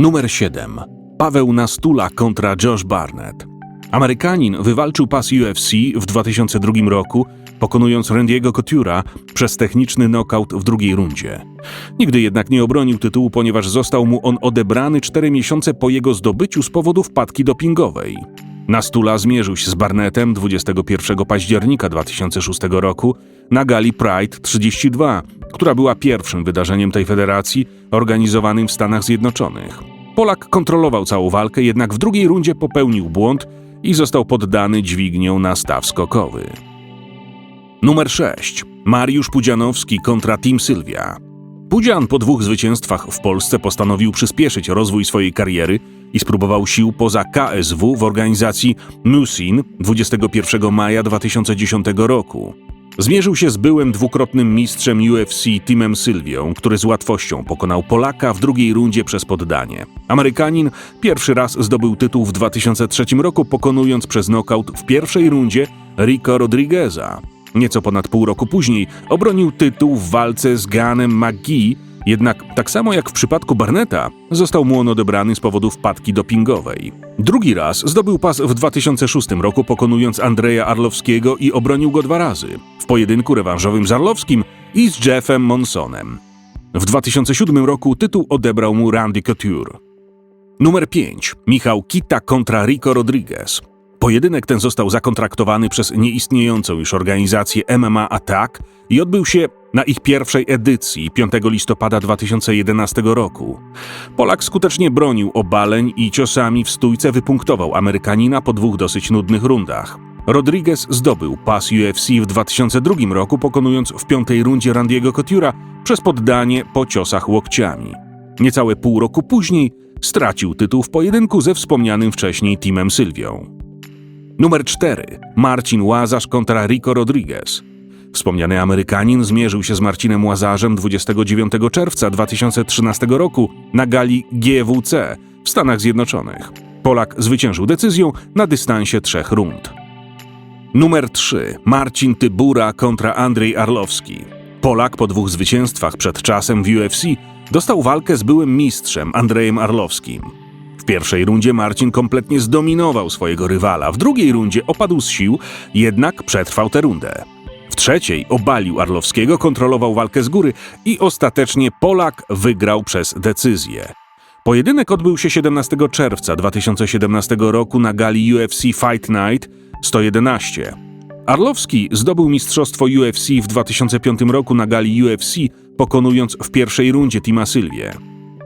Numer 7. Paweł Nastula kontra Josh Barnett. Amerykanin wywalczył pas UFC w 2002 roku, pokonując Randy'ego Couture'a przez techniczny knockout w drugiej rundzie. Nigdy jednak nie obronił tytułu, ponieważ został mu on odebrany 4 miesiące po jego zdobyciu z powodu wpadki dopingowej. Nastula zmierzył się z Barnettem 21 października 2006 roku na gali Pride 32, która była pierwszym wydarzeniem tej federacji organizowanym w Stanach Zjednoczonych. Polak kontrolował całą walkę, jednak w drugiej rundzie popełnił błąd i został poddany dźwignią na staw skokowy. Numer 6. Mariusz Pudzianowski kontra Team Sylwia. Pudzian po dwóch zwycięstwach w Polsce postanowił przyspieszyć rozwój swojej kariery i spróbował sił poza KSW w organizacji Musin 21 maja 2010 roku. Zmierzył się z byłym dwukrotnym mistrzem UFC Timem Sylwią, który z łatwością pokonał Polaka w drugiej rundzie przez poddanie. Amerykanin pierwszy raz zdobył tytuł w 2003 roku, pokonując przez knockout w pierwszej rundzie Rico Rodrigueza. Nieco ponad pół roku później obronił tytuł w walce z Ganem McGee, jednak tak samo jak w przypadku Barnetta, został mu on odebrany z powodu wpadki dopingowej. Drugi raz zdobył pas w 2006 roku, pokonując Andrzeja Arlowskiego i obronił go dwa razy w pojedynku rewanżowym z Arlowskim i z Jeffem Monsonem. W 2007 roku tytuł odebrał mu Randy Couture. Numer 5. Michał Kita kontra Rico Rodriguez. Pojedynek ten został zakontraktowany przez nieistniejącą już organizację MMA Attack i odbył się na ich pierwszej edycji 5 listopada 2011 roku. Polak skutecznie bronił obaleń i ciosami w stójce wypunktował Amerykanina po dwóch dosyć nudnych rundach. Rodriguez zdobył pas UFC w 2002 roku, pokonując w piątej rundzie Randiego Couture'a przez poddanie po ciosach łokciami. Niecałe pół roku później stracił tytuł w pojedynku ze wspomnianym wcześniej Timem Sylwią. Numer 4. Marcin Łazarz kontra Rico Rodriguez. Wspomniany Amerykanin zmierzył się z Marcinem Łazarzem 29 czerwca 2013 roku na gali GWC w Stanach Zjednoczonych. Polak zwyciężył decyzją na dystansie trzech rund. Numer 3. Marcin Tybura kontra Andrzej Arlowski. Polak po dwóch zwycięstwach przed czasem w UFC dostał walkę z byłym mistrzem Andrejem Arlowskim. W pierwszej rundzie Marcin kompletnie zdominował swojego rywala, w drugiej rundzie opadł z sił, jednak przetrwał tę rundę. W trzeciej obalił Arlowskiego, kontrolował walkę z góry i ostatecznie Polak wygrał przez decyzję. Pojedynek odbył się 17 czerwca 2017 roku na gali UFC Fight Night 111. Arlowski zdobył mistrzostwo UFC w 2005 roku na gali UFC, pokonując w pierwszej rundzie Tima Sylwię.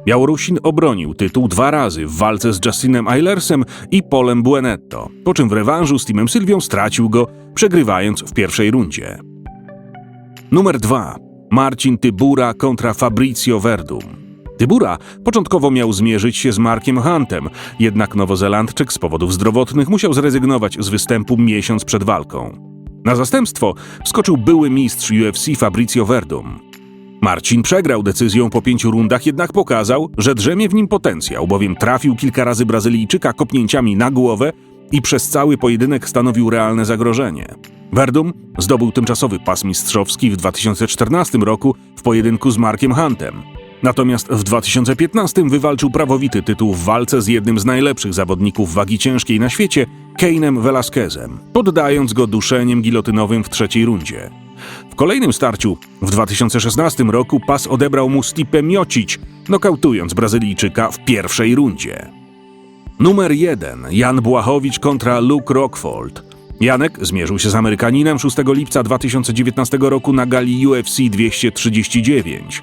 Białorusin obronił tytuł dwa razy w walce z Justinem Eilersem i Polem Buenetto, po czym w rewanżu z Timem Sylwią stracił go, przegrywając w pierwszej rundzie. Numer 2. Marcin Tybura kontra Fabrizio Verdum. Tybura początkowo miał zmierzyć się z Markiem Huntem, jednak Nowozelandczyk z powodów zdrowotnych musiał zrezygnować z występu miesiąc przed walką. Na zastępstwo skoczył były mistrz UFC Fabrizio Verdum. Marcin przegrał decyzją po pięciu rundach, jednak pokazał, że drzemie w nim potencjał, bowiem trafił kilka razy Brazylijczyka kopnięciami na głowę i przez cały pojedynek stanowił realne zagrożenie. Verdum zdobył tymczasowy pas mistrzowski w 2014 roku w pojedynku z Markiem Huntem. Natomiast w 2015 wywalczył prawowity tytuł w walce z jednym z najlepszych zawodników wagi ciężkiej na świecie, Kane'em Velasquezem, poddając go duszeniem gilotynowym w trzeciej rundzie. W kolejnym starciu w 2016 roku pas odebrał mu Stipe Miocic, nokautując Brazylijczyka w pierwszej rundzie. Numer 1. Jan Błachowicz kontra Luke Rockfold. Janek zmierzył się z Amerykaninem 6 lipca 2019 roku na gali UFC 239.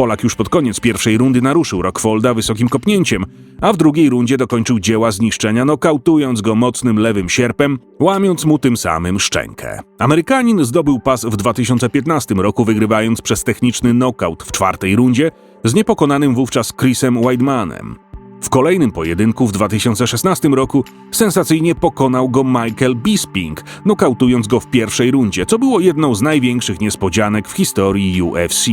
Polak już pod koniec pierwszej rundy naruszył Rockfolda wysokim kopnięciem, a w drugiej rundzie dokończył dzieła zniszczenia, nokautując go mocnym lewym sierpem, łamiąc mu tym samym szczękę. Amerykanin zdobył pas w 2015 roku, wygrywając przez techniczny knockout w czwartej rundzie z niepokonanym wówczas Chrisem Weidmanem. W kolejnym pojedynku w 2016 roku sensacyjnie pokonał go Michael Bisping, nokautując go w pierwszej rundzie, co było jedną z największych niespodzianek w historii UFC.